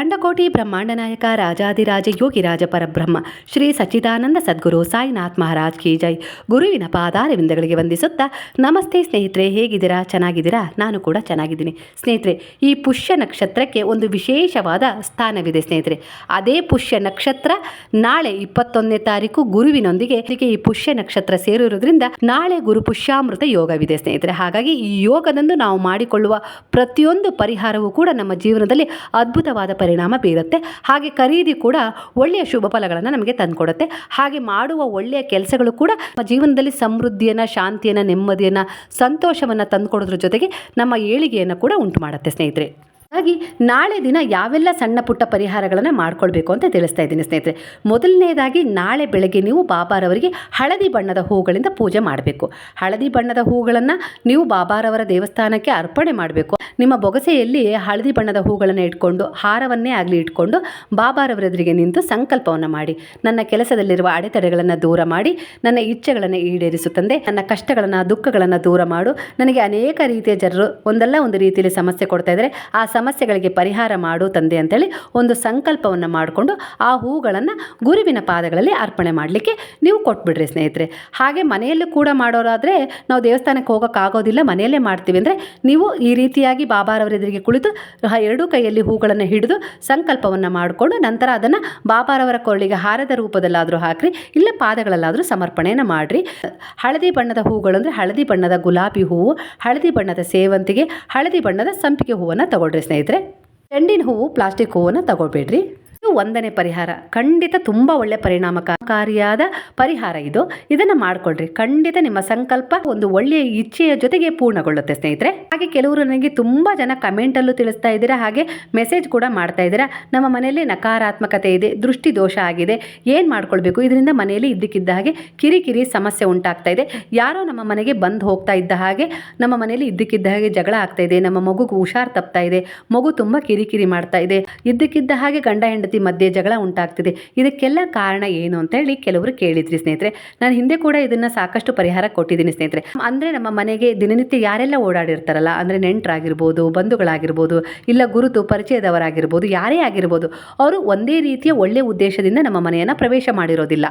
ಅಖಂಡಕೋಟಿ ಬ್ರಹ್ಮಾಂಡ ನಾಯಕ ರಾಜಾದಿರಾಜ ಯೋಗಿರಾಜ ಪರಬ್ರಹ್ಮ, ಶ್ರೀ ಸಚ್ಚಿದಾನಂದ ಸದ್ಗುರು ಸಾಯಿನಾಥ್ ಮಹಾರಾಜ್ ಕಿ ಜೈ. ಗುರುವಿನ ಪಾದಾರವಿಂದಗಳಿಗೆ ವಂದಿಸುತ್ತಾ, ನಮಸ್ತೆ ಸ್ನೇಹಿತರೆ, ಹೇಗಿದ್ದೀರಾ? ಚೆನ್ನಾಗಿದ್ದೀರಾ? ನಾನು ಕೂಡ ಚೆನ್ನಾಗಿದ್ದೀನಿ. ಸ್ನೇಹಿತರೆ, ಈ ಪುಷ್ಯ ನಕ್ಷತ್ರಕ್ಕೆ ಒಂದು ವಿಶೇಷವಾದ ಸ್ಥಾನವಿದೆ ಸ್ನೇಹಿತರೆ. ಅದೇ ಪುಷ್ಯ ನಕ್ಷತ್ರ ನಾಳೆ ಇಪ್ಪತ್ತೊಂದನೇ ತಾರೀಕು ಗುರುವಿನೊಂದಿಗೆ ಈ ಪುಷ್ಯ ನಕ್ಷತ್ರ ಸೇರಿರುವುದರಿಂದ ನಾಳೆ ಗುರು ಪುಷ್ಯಾಮೃತ ಯೋಗವಿದೆ ಸ್ನೇಹಿತರೆ. ಹಾಗಾಗಿ ಈ ಯೋಗದಂದು ನಾವು ಮಾಡಿಕೊಳ್ಳುವ ಪ್ರತಿಯೊಂದು ಪರಿಹಾರವೂ ಕೂಡ ನಮ್ಮ ಜೀವನದಲ್ಲಿ ಅದ್ಭುತವಾದ ಪರಿಣಾಮ ಬೀರುತ್ತೆ. ಹಾಗೆ ಖರೀದಿ ಕೂಡ ಒಳ್ಳೆಯ ಶುಭ ಫಲಗಳನ್ನು ನಮಗೆ ತಂದುಕೊಡುತ್ತೆ. ಹಾಗೆ ಮಾಡುವ ಒಳ್ಳೆಯ ಕೆಲಸಗಳು ಕೂಡ ನಮ್ಮ ಜೀವನದಲ್ಲಿ ಸಮೃದ್ಧಿಯನ್ನು, ಶಾಂತಿಯನ್ನು, ನೆಮ್ಮದಿಯನ್ನು, ಸಂತೋಷವನ್ನು ತಂದುಕೊಡೋದ್ರ ಜೊತೆಗೆ ನಮ್ಮ ಏಳಿಗೆಯನ್ನು ಕೂಡ ಉಂಟು ಮಾಡುತ್ತೆ ಸ್ನೇಹಿತರೆ. ಹಾಗಾಗಿ ನಾಳೆ ದಿನ ಯಾವೆಲ್ಲ ಸಣ್ಣ ಪುಟ್ಟ ಪರಿಹಾರಗಳನ್ನು ಮಾಡ್ಕೊಳ್ಬೇಕು ಅಂತ ತಿಳಿಸ್ತಾ ಇದ್ದೀನಿ ಸ್ನೇಹಿತರೆ. ಮೊದಲನೇದಾಗಿ ನಾಳೆ ಬೆಳಗ್ಗೆ ನೀವು ಬಾಬಾರವರಿಗೆ ಹಳದಿ ಬಣ್ಣದ ಹೂಗಳಿಂದ ಪೂಜೆ ಮಾಡಬೇಕು. ಹಳದಿ ಬಣ್ಣದ ಹೂಗಳನ್ನು ನೀವು ಬಾಬಾರವರ ದೇವಸ್ಥಾನಕ್ಕೆ ಅರ್ಪಣೆ ಮಾಡಬೇಕು. ನಿಮ್ಮ ಬೊಗಸೆಯಲ್ಲಿ ಹಳದಿ ಬಣ್ಣದ ಹೂಗಳನ್ನು ಇಟ್ಕೊಂಡು, ಹಾರವನ್ನೇ ಆಗಲಿ ಇಟ್ಕೊಂಡು ಬಾಬಾರವರ ಎದುರಿಗೆ ನಿಂತು ಸಂಕಲ್ಪವನ್ನು ಮಾಡಿ. ನನ್ನ ಕೆಲಸದಲ್ಲಿರುವ ಅಡೆತಡೆಗಳನ್ನು ದೂರ ಮಾಡಿ, ನನ್ನ ಇಚ್ಛೆಗಳನ್ನು ಈಡೇರಿಸು ತಂದೆ. ನನ್ನ ಕಷ್ಟಗಳನ್ನು, ದುಃಖಗಳನ್ನು ದೂರ ಮಾಡು. ನನಗೆ ಅನೇಕ ರೀತಿಯ ಜನರು ಒಂದಲ್ಲ ಒಂದು ರೀತಿಯಲ್ಲಿ ಸಮಸ್ಯೆ ಕೊಡ್ತಾ ಇದ್ದಾರೆ. ಆ ಸಮಸ್ಯೆಗಳಿಗೆ ಪರಿಹಾರ ಮಾಡು ತಂದೆ ಅಂತೇಳಿ ಒಂದು ಸಂಕಲ್ಪವನ್ನು ಮಾಡಿಕೊಂಡು ಆ ಹೂಗಳನ್ನು ಗುರುವಿನ ಪಾದಗಳಲ್ಲಿ ಅರ್ಪಣೆ ಮಾಡಲಿಕ್ಕೆ ನೀವು ಕೊಟ್ಬಿಡ್ರಿ ಸ್ನೇಹಿತರೆ. ಹಾಗೆ ಮನೆಯಲ್ಲೂ ಕೂಡ ಮಾಡೋರಾದರೆ ನಾವು ದೇವಸ್ಥಾನಕ್ಕೆ ಹೋಗೋಕ್ಕಾಗೋದಿಲ್ಲ, ಮನೆಯಲ್ಲೇ ಮಾಡ್ತೀವಿ ಅಂದರೆ ನೀವು ಈ ರೀತಿಯಾಗಿ ಬಾಬಾರವರ ಎದುರಿಗೆ ಕುಳಿತು ಎರಡು ಎರಡೂ ಕೈಯಲ್ಲಿ ಹೂಗಳನ್ನು ಹಿಡಿದು ಸಂಕಲ್ಪವನ್ನು ಮಾಡಿಕೊಂಡು ನಂತರ ಅದನ್ನು ಬಾಬಾರವರ ಕೊರಳಿಗೆ ಹಾರದ ರೂಪದಲ್ಲಾದರೂ ಹಾಕ್ರಿ, ಇಲ್ಲ ಪಾದಗಳಲ್ಲಾದರೂ ಸಮರ್ಪಣೆಯನ್ನು ಮಾಡಿರಿ. ಹಳದಿ ಬಣ್ಣದ ಹೂಗಳು ಅಂದರೆ ಹಳದಿ ಬಣ್ಣದ ಗುಲಾಬಿ ಹೂವು, ಹಳದಿ ಬಣ್ಣದ ಸೇವಂತಿಗೆ, ಹಳದಿ ಬಣ್ಣದ ಸಂಪಿಗೆ ಹೂವನ್ನು ತಗೊಳ್ರಿ ಸ್ನೇಹಿತರೆ ಚೆಂಡಿನ ಹೂವು ಪ್ಲಾಸ್ಟಿಕ್ ಹೂವನ್ನು ತಗೊಳ್ಬೇಡ್ರಿ. ಇದು ಒಂದನೇ ಪರಿಹಾರ. ಖಂಡಿತ ತುಂಬ ಒಳ್ಳೆ ಪರಿಣಾಮಕಾರಿಯಾದ ಪರಿಹಾರ ಇದು. ಇದನ್ನು ಮಾಡ್ಕೊಳ್ರಿ. ಖಂಡಿತ ನಿಮ್ಮ ಸಂಕಲ್ಪ ಒಂದು ಒಳ್ಳೆಯ ಇಚ್ಛೆಯ ಜೊತೆಗೆ ಪೂರ್ಣಗೊಳ್ಳುತ್ತೆ ಸ್ನೇಹಿತರೆ. ಹಾಗೆ ಕೆಲವರು ನನಗೆ ತುಂಬ ಜನ ಕಮೆಂಟಲ್ಲೂ ತಿಳಿಸ್ತಾ ಇದ್ದೀರಾ, ಹಾಗೆ ಮೆಸೇಜ್ ಕೂಡ ಮಾಡ್ತಾ ಇದ್ದೀರಾ. ನಮ್ಮ ಮನೆಯಲ್ಲಿ ನಕಾರಾತ್ಮಕತೆ ಇದೆ ದೃಷ್ಟಿ ದೋಷ ಆಗಿದೆ. ಏನು ಮಾಡ್ಕೊಳ್ಬೇಕು? ಇದರಿಂದ ಮನೆಯಲ್ಲಿ ಇದ್ದಕ್ಕಿದ್ದ ಹಾಗೆ ಕಿರಿಕಿರಿ ಸಮಸ್ಯೆ ಉಂಟಾಗ್ತಾ ಇದೆ. ಯಾರೋ ನಮ್ಮ ಮನೆಗೆ ಬಂದು ಹೋಗ್ತಾ ಇದ್ದ ಹಾಗೆ ನಮ್ಮ ಮನೆಯಲ್ಲಿ ಇದ್ದಕ್ಕಿದ್ದ ಹಾಗೆ ಜಗಳ ಆಗ್ತಾ ಇದೆ. ನಮ್ಮ ಮಗುಗೆ ಹುಷಾರ್ ತಪ್ತಾ ಇದೆ. ಮಗು ತುಂಬ ಕಿರಿಕಿರಿ ಮಾಡ್ತಾ ಇದೆ. ಇದ್ದಕ್ಕಿದ್ದ ಹಾಗೆ ಗಂಡ ಹೆಂಡತಿ ಮಧ್ಯೆ ಜಗಳ ಉಂಟಾಗ್ತಿದೆ. ಇದಕ್ಕೆಲ್ಲ ಕಾರಣ ಏನು ಅಂತ ಹೇಳಿ ಕೆಲವರು ಕೇಳಿದ್ರಿ ಸ್ನೇಹಿತರೆ. ನಾನು ಹಿಂದೆ ಕೂಡ ಇದನ್ನ ಸಾಕಷ್ಟು ಪರಿಹಾರ ಕೊಟ್ಟಿದ್ದೀನಿ ಸ್ನೇಹಿತರೆ. ಅಂದರೆ ನಮ್ಮ ಮನೆಗೆ ದಿನನಿತ್ಯ ಯಾರೆಲ್ಲ ಓಡಾಡಿರ್ತಾರಲ್ಲ, ಅಂದರೆ ನೆಂಟರಾಗಿರ್ಬೋದು, ಬಂಧುಗಳಾಗಿರ್ಬೋದು, ಇಲ್ಲ ಗುರುತು, ಪರಿಚಯದವರಾಗಿರ್ಬೋದು, ಯಾರೇ ಆಗಿರ್ಬೋದು, ಅವರು ಒಂದೇ ರೀತಿಯ ಒಳ್ಳೆಯ ಉದ್ದೇಶದಿಂದ ನಮ್ಮ ಮನೆಯನ್ನು ಪ್ರವೇಶ ಮಾಡಿರೋದಿಲ್ಲ.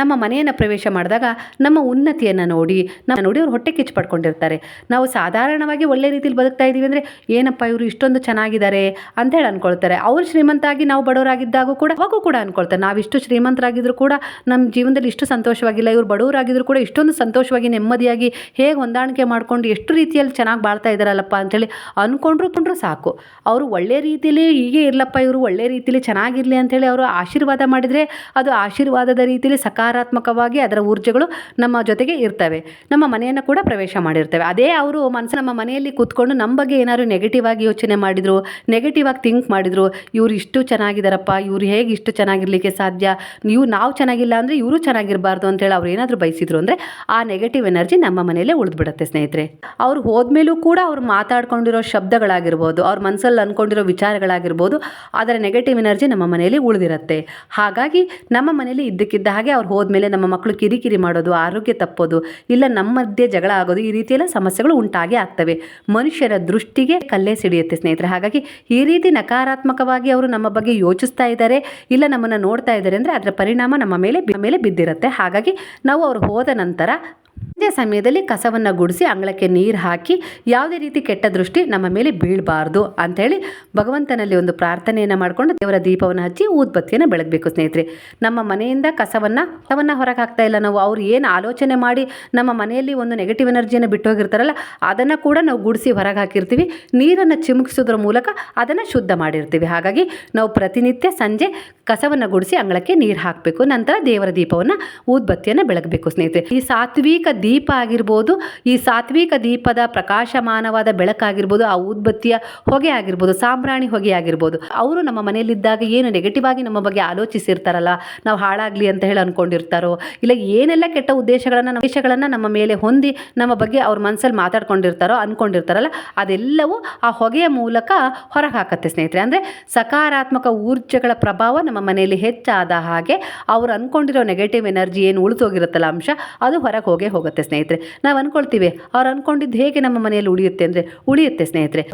ನಮ್ಮ ಮನೆಯನ್ನು ಪ್ರವೇಶ ಮಾಡಿದಾಗ ನಮ್ಮ ಉನ್ನತಿಯನ್ನು ನೋಡಿ, ನಮ್ಮ ನೋಡಿ ಅವ್ರು ಹೊಟ್ಟೆ ಕಿಚ್ಚು ಪಡ್ಕೊಂಡಿರ್ತಾರೆ. ನಾವು ಸಾಧಾರಣವಾಗಿ ಒಳ್ಳೆ ರೀತಿಯಲ್ಲಿ ಬದುಕ್ತಾ ಇದ್ದೀವಿ ಅಂದರೆ, ಏನಪ್ಪ ಇವರು ಇಷ್ಟೊಂದು ಚೆನ್ನಾಗಿದ್ದಾರೆ? ಅಂತ ಹೇಳಿ ಅನ್ಕೊಳ್ತಾರೆ. ಅವರು ಶ್ರೀಮಂತಾಗಿ ನಾವು ಬಡವರಾಗಿದ್ದಾಗೂ ಕೂಡ ಅವಾಗೂ ಕೂಡ ಅಂದ್ಕೊಳ್ತಾರೆ ನಾವು ಇಷ್ಟು ಶ್ರೀಮಂತರಾಗಿದ್ರು ಕೂಡ ನಮ್ಮ ಜೀವನದಲ್ಲಿ ಇಷ್ಟು ಸಂತೋಷವಾಗಿಲ್ಲ. ಇವ್ರು ಬಡವರಾಗಿದ್ದರೂ ಕೂಡ ಇಷ್ಟೊಂದು ಸಂತೋಷವಾಗಿ, ನೆಮ್ಮದಿಯಾಗಿ ಹೇಗೆ ಹೊಂದಾಣಿಕೆ ಮಾಡಿಕೊಂಡು ಎಷ್ಟು ರೀತಿಯಲ್ಲಿ ಚೆನ್ನಾಗಿ ಬಾಳ್ತಾ ಇದ್ದಾರಲ್ಲಪ್ಪ ಅಂಥೇಳಿ ಅಂದ್ಕೊಂಡ್ರು ಕೊಂಡ್ರು ಸಾಕು. ಅವರು ಒಳ್ಳೆ ರೀತಿಯಲ್ಲಿ ಹೀಗೆ ಇರಲಪ್ಪ, ಇವರು ಒಳ್ಳೆ ರೀತಿಯಲ್ಲಿ ಚೆನ್ನಾಗಿರಲಿ ಅಂಥೇಳಿ ಅವರು ಆಶೀರ್ವಾದ ಮಾಡಿದರೆ, ಅದು ಆಶೀರ್ವಾದದ ರೀತಿಯಲ್ಲಿ ಸಕಾರಾತ್ಮಕವಾಗಿ ಅದರ ಊರ್ಜೆಗಳು ನಮ್ಮ ಜೊತೆಗೆ ಇರ್ತವೆ. ನಮ್ಮ ಮನೆಯನ್ನು ಕೂಡ ಪ್ರವೇಶ ಮಾಡಿರ್ತವೆ. ಅದೇ ಅವರು ಮನಸ್ಸು ನಮ್ಮ ಮನೆಯಲ್ಲಿ ಕೂತ್ಕೊಂಡು ನಮ್ಮ ಬಗ್ಗೆ ಏನಾದರೂ ನೆಗೆಟಿವ್ ಆಗಿ ಯೋಚನೆ ಮಾಡಿದ್ರು ನೆಗೆಟಿವ್ ಆಗಿ ಥಿಂಕ್ ಮಾಡಿದ್ರು, ಇವರು ಇಷ್ಟು ಚೆನ್ನಾಗಿದ್ದಾರಪ್ಪ ಇವ್ರು ಹೇಗೆ ಇಷ್ಟು ಚೆನ್ನಾಗಿರಲಿಕ್ಕೆ ಸಾಧ್ಯ ನೀವು ನಾವು ಚೆನ್ನಾಗಿಲ್ಲ ಅಂದರೆ ಇವರು ಚೆನ್ನಾಗಿರಬಾರ್ದು ಅಂತೇಳಿ ಅವ್ರು ಏನಾದರೂ ಬಯಸಿದ್ರು ಅಂದರೆ ಆ ನೆಗೆಟಿವ್ ಎನರ್ಜಿ ನಮ್ಮ ಮನೆಯಲ್ಲೇ ಉಳಿದ್ಬಿಡುತ್ತೆ ಸ್ನೇಹಿತರೆ. ಅವ್ರು ಹೋದ್ಮೇಲೂ ಕೂಡ ಅವ್ರು ಮಾತಾಡ್ಕೊಂಡಿರೋ ಶಬ್ದಗಳಾಗಿರ್ಬೋದು, ಅವ್ರ ಮನಸ್ಸಲ್ಲಿ ಅಂದ್ಕೊಂಡಿರೋ ವಿಚಾರಗಳಾಗಿರ್ಬೋದು, ಅದರ ನೆಗೆಟಿವ್ ಎನರ್ಜಿ ನಮ್ಮ ಮನೆಯಲ್ಲಿ ಉಳಿದಿರುತ್ತೆ. ಹಾಗಾಗಿ ನಮ್ಮ ಮನೆಯಲ್ಲಿ ಇದ್ದಕ್ಕಿದ್ದ ಹಾಗೆ ಅವ್ರು ಹೋದ್ಮೇಲೆ ನಮ್ಮ ಮಕ್ಕಳು ಕಿರಿಕಿರಿ ಮಾಡೋದು, ಆರೋಗ್ಯ ತಪ್ಪೋದು, ಇಲ್ಲ ನಮ್ಮ ಮಧ್ಯೆ ಜಗಳ ಆಗೋದು, ಈ ರೀತಿಯೆಲ್ಲ ಸಮಸ್ಯೆಗಳು ಉಂಟಾಗೇ ಆಗ್ತವೆ. ಮನುಷ್ಯರ ದೃಷ್ಟಿಗೆ ಕಲ್ಲೇ ಸಿಡಿಯುತ್ತೆ ಸ್ನೇಹಿತರೆ. ಹಾಗಾಗಿ ಈ ರೀತಿ ನಕಾರಾತ್ಮಕವಾಗಿ ಅವರು ನಮ್ಮ ಬಗ್ಗೆ ಯೋಚಿಸ್ತಾ ಇದ್ದಾರೆ, ಇಲ್ಲ ನಮ್ಮನ್ನು ನೋಡ್ತಾ ಇದ್ದಾರೆ ಅಂದರೆ ಅದರ ಪರಿಣಾಮ ನಮ್ಮ ಮೇಲೆ ಮೇಲೆ ಬಿದ್ದಿರುತ್ತೆ. ಹಾಗಾಗಿ ನಾವು ಅವ್ರು ಹೋದ ನಂತರ ಸಂಜೆ ಸಮಯದಲ್ಲಿ ಕಸವನ್ನು ಗುಡಿಸಿ ಅಂಗಳಕ್ಕೆ ನೀರು ಹಾಕಿ ಯಾವುದೇ ರೀತಿ ಕೆಟ್ಟ ದೃಷ್ಟಿ ನಮ್ಮ ಮೇಲೆ ಬೀಳಬಾರ್ದು ಅಂಥೇಳಿ ಭಗವಂತನಲ್ಲಿ ಒಂದು ಪ್ರಾರ್ಥನೆಯನ್ನು ಮಾಡಿಕೊಂಡು ದೇವರ ದೀಪವನ್ನು ಹಚ್ಚಿ ಊದ್ಬತ್ತಿಯನ್ನು ಬೆಳಗಬೇಕು ಸ್ನೇಹಿತರೆ. ನಮ್ಮ ಮನೆಯಿಂದ ಕಸವನ್ನು ಕಸವನ್ನು ಹೊರಗೆ ಹಾಕ್ತಾ ಇಲ್ಲ ನಾವು, ಅವ್ರು ಏನು ಆಲೋಚನೆ ಮಾಡಿ ನಮ್ಮ ಮನೆಯಲ್ಲಿ ಒಂದು ನೆಗೆಟಿವ್ ಎನರ್ಜಿಯನ್ನು ಬಿಟ್ಟು ಹೋಗಿರ್ತಾರಲ್ಲ, ಅದನ್ನು ಕೂಡ ನಾವು ಗುಡಿಸಿ ಹೊರಗೆ ಹಾಕಿರ್ತೀವಿ. ನೀರನ್ನು ಚಿಮುಕಿಸೋದ್ರ ಮೂಲಕ ಅದನ್ನು ಶುದ್ಧ ಮಾಡಿರ್ತೀವಿ. ಹಾಗಾಗಿ ನಾವು ಪ್ರತಿನಿತ್ಯ ಸಂಜೆ ಕಸವನ್ನು ಗುಡಿಸಿ ಅಂಗಳಕ್ಕೆ ನೀರು ಹಾಕಬೇಕು. ನಂತರ ದೇವರ ದೀಪವನ್ನು ಊದ್ಬತ್ತಿಯನ್ನು ಬೆಳಗಬೇಕು ಸ್ನೇಹಿತರೆ. ಈ ಸಾತ್ವಿಕ ದೀಪ ಆಗಿರ್ಬೋದು, ಈ ಸಾತ್ವಿಕ ದೀಪದ ಪ್ರಕಾಶಮಾನವಾದ ಬೆಳಕಾಗಿರ್ಬೋದು ಆ ಊದ್ಬತ್ತಿಯ ಹೊಗೆ ಆಗಿರ್ಬೋದು, ಸಾಂಬ್ರಾಣಿ ಹೊಗೆ ಆಗಿರ್ಬೋದು, ಅವರು ನಮ್ಮ ಮನೆಯಲ್ಲಿದ್ದಾಗ ಏನು ನೆಗೆಟಿವ್ ಆಗಿ ನಮ್ಮ ಬಗ್ಗೆ ಆಲೋಚಿಸಿರ್ತಾರಲ್ಲ, ನಾವು ಹಾಳಾಗಲಿ ಅಂತ ಹೇಳಿ ಅಂದ್ಕೊಂಡಿರ್ತಾರೋ ಇಲ್ಲ ಏನೆಲ್ಲ ಕೆಟ್ಟ ಉದ್ದೇಶಗಳನ್ನು ಉದ್ದೇಶಗಳನ್ನು ನಮ್ಮ ಮೇಲೆ ಹೊಂದಿ ನಮ್ಮ ಬಗ್ಗೆ ಅವ್ರ ಮನಸ್ಸಲ್ಲಿ ಮಾತಾಡ್ಕೊಂಡಿರ್ತಾರೋ, ಅನ್ಕೊಂಡಿರ್ತಾರಲ್ಲ, ಅದೆಲ್ಲವೂ ಆ ಹೊಗೆಯ ಮೂಲಕ ಹೊರಗೆ ಹಾಕತ್ತೆ ಸ್ನೇಹಿತರೆ. ಅಂದರೆ ಸಕಾರಾತ್ಮಕ ಊರ್ಜೆಗಳ ಪ್ರಭಾವ ನಮ್ಮ ನಮ್ಮ ಮನೆಯಲ್ಲಿ ಹೆಚ್ಚಾದ ಹಾಗೆ ಅವ್ರು ಅಂದ್ಕೊಂಡಿರೋ ನೆಗೆಟಿವ್ ಎನರ್ಜಿ ಏನು ಉಳಿದೋಗಿರುತ್ತಲ್ಲ ಅಂಶ, ಅದು ಹೊರಗೆ ಹೋಗೇ ಹೋಗುತ್ತೆ ಸ್ನೇಹಿತರೆ. ನಾವು ಅಂದ್ಕೊಳ್ತೀವಿ ಅವ್ರು ಅಂದ್ಕೊಂಡಿದ್ದು ಹೇಗೆ ನಮ್ಮ ಮನೆಯಲ್ಲಿ ಉಳಿಯುತ್ತೆ ಅಂದರೆ ಉಳಿಯುತ್ತೆ ಸ್ನೇಹಿತರೆ.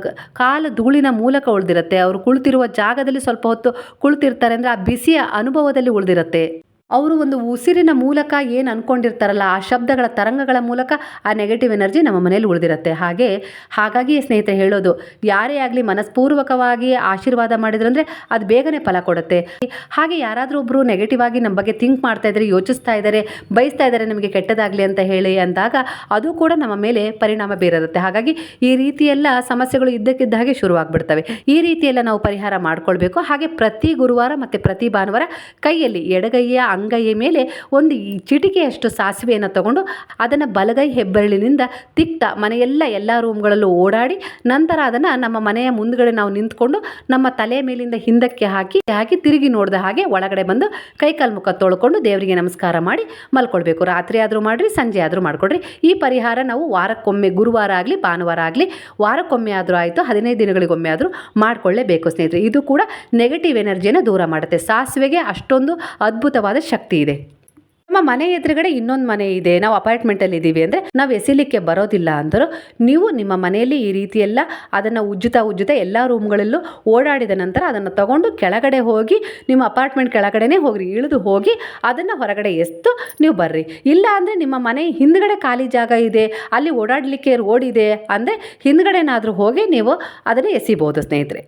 ಕಾಲು ಧೂಳಿನ ಮೂಲಕ ಉಳಿದಿರುತ್ತೆ, ಅವರು ಕುಳಿತಿರುವ ಜಾಗದಲ್ಲಿ ಸ್ವಲ್ಪ ಹೊತ್ತು ಕುಳಿತಿರ್ತಾರೆ ಅಂದರೆ ಆ ಬಿಸಿಯ ಅನುಭವದಲ್ಲಿ ಉಳಿದಿರುತ್ತೆ. ಅವರು ಒಂದು ಉಸಿರಿನ ಮೂಲಕ ಏನು ಅಂದ್ಕೊಂಡಿರ್ತಾರಲ್ಲ ಆ ಶಬ್ದಗಳ ತರಂಗಗಳ ಮೂಲಕ ಆ ನೆಗೆಟಿವ್ ಎನರ್ಜಿ ನಮ್ಮ ಮನೇಲಿ ಉಳಿದಿರುತ್ತೆ. ಹಾಗೆ, ಹಾಗಾಗಿ ಸ್ನೇಹಿತರೆ ಹೇಳೋದು, ಯಾರೇ ಆಗಲಿ ಮನಸ್ಪೂರ್ವಕವಾಗಿ ಆಶೀರ್ವಾದ ಮಾಡಿದ್ರಂದ್ರೆ ಅದು ಬೇಗನೆ ಫಲ ಕೊಡುತ್ತೆ. ಹಾಗೆ ಯಾರಾದರೂ ಒಬ್ಬರು ನೆಗೆಟಿವ್ ಆಗಿ ನಮ್ಮ ಬಗ್ಗೆ ಥಿಂಕ್ ಮಾಡ್ತಾ ಇದ್ದಾರೆ ಯೋಚಿಸ್ತಾ ಇದ್ದಾರೆ ಬಯಸ್ತಾ ಇದ್ದಾರೆ ನಮಗೆ ಕೆಟ್ಟದಾಗಲಿ ಅಂತ ಹೇಳಿ ಅಂದಾಗ ಅದು ಕೂಡ ನಮ್ಮ ಮೇಲೆ ಪರಿಣಾಮ ಬೀರಿರುತ್ತೆ ಹಾಗಾಗಿ ಈ ರೀತಿಯೆಲ್ಲ ಸಮಸ್ಯೆಗಳು ಇದ್ದಕ್ಕಿದ್ದ ಹಾಗೆ ಶುರುವಾಗ್ಬಿಡ್ತವೆ. ಈ ರೀತಿಯೆಲ್ಲ ನಾವು ಪರಿಹಾರ ಮಾಡಿಕೊಳ್ಬೇಕು. ಹಾಗೆ ಪ್ರತಿ ಗುರುವಾರ ಮತ್ತು ಪ್ರತಿ ಭಾನುವಾರ ಕೈಯಲ್ಲಿ ಎಡಗೈಯ ಅಂಗೈಯ ಮೇಲೆ ಒಂದು ಚಿಟಿಕೆಯಷ್ಟು ಸಾಸಿವೆಯನ್ನು ತಗೊಂಡು ಅದನ್ನು ಬಲಗೈ ಹೆಬ್ಬೆರಳಿನಿಂದ ತಿಕ್ತ ಮನೆಯೆಲ್ಲ ಎಲ್ಲ ರೂಮ್ಗಳಲ್ಲೂ ಓಡಾಡಿ ನಂತರ ಅದನ್ನು ನಮ್ಮ ಮನೆಯ ಮುಂದ್ಗಡೆ ನಾವು ನಿಂತ್ಕೊಂಡು ನಮ್ಮ ತಲೆ ಮೇಲಿಂದ ಹಿಂದಕ್ಕೆ ಹಾಕಿ ಹಾಕಿ ತಿರುಗಿ ನೋಡಿದ ಹಾಗೆ ಒಳಗಡೆ ಬಂದು ಕೈಕಾಲು ಮುಖ ತೊಳ್ಕೊಂಡು ದೇವರಿಗೆ ನಮಸ್ಕಾರ ಮಾಡಿ ಮಲ್ಕೊಳ್ಬೇಕು. ರಾತ್ರಿ ಆದರೂ ಮಾಡಿರಿ, ಸಂಜೆ ಆದರೂ ಮಾಡಿಕೊಡ್ರಿ. ಈ ಪರಿಹಾರ ನಾವು ವಾರಕ್ಕೊಮ್ಮೆ ಗುರುವಾರ ಆಗಲಿ, ಭಾನುವಾರ ಆಗಲಿ, ವಾರಕ್ಕೊಮ್ಮೆ ಆದರೂ ಆಯಿತು, ಹದಿನೈದು ದಿನಗಳಿಗೊಮ್ಮೆ ಆದರೂ ಮಾಡ್ಕೊಳ್ಳೇಬೇಕು ಸ್ನೇಹಿತರೆ. ಇದು ಕೂಡ ನೆಗೆಟಿವ್ ಎನರ್ಜಿಯನ್ನು ದೂರ ಮಾಡುತ್ತೆ. ಸಾಸಿವೆಗೆ ಅಷ್ಟೊಂದು ಅದ್ಭುತವಾದ ಶಕ್ತಿ ಇದೆ. ನಮ್ಮ ಮನೆ ಎದುರುಗಡೆ ಇನ್ನೊಂದು ಮನೆ ಇದೆ. ನಾವು ಅಪಾರ್ಟ್ಮೆಂಟಲ್ಲಿ ಇದ್ದೀವಿ ಅಂದರೆ ನಾವು ಎಸಿಲಿಕ್ಕೆ ಬರೋದಿಲ್ಲ ಅಂದರು ನೀವು ನಿಮ್ಮ ಮನೆಯಲ್ಲಿ ಈ ರೀತಿ ಎಲ್ಲ ಅದನ್ನು ಉಜ್ಜುತ್ತಾ ಉಜ್ಜುತ್ತಾ ಎಲ್ಲ ರೂಮ್ಗಳಲ್ಲೂ ಓಡಾಡಿದ ನಂತರ ಅದನ್ನು ತಗೊಂಡು ಕೆಳಗಡೆ ಹೋಗಿ ನಿಮ್ಮ ಅಪಾರ್ಟ್ಮೆಂಟ್ ಕೆಳಗಡೆನೇ ಹೋಗ್ರಿ. ಇಳಿದು ಹೋಗಿ ಅದನ್ನು ಹೊರಗಡೆ ಎಸ್ತು ನೀವು ಬರ್ರಿ. ಇಲ್ಲ ಅಂದರೆ ನಿಮ್ಮ ಮನೆ ಹಿಂದ್ಗಡೆ ಖಾಲಿ ಜಾಗ ಇದೆ. ಅಲ್ಲಿ ಓಡಾಡಲಿಕ್ಕೆ ರೋಡ್ ಇದೆ ಅಂದರೆ ಹಿಂದ್ಗಡೆನಾದರೂ ಹೋಗಿ ನೀವು ಅದನ್ನು ಎಸಿಬೋದು ಸ್ನೇಹಿತರೆ.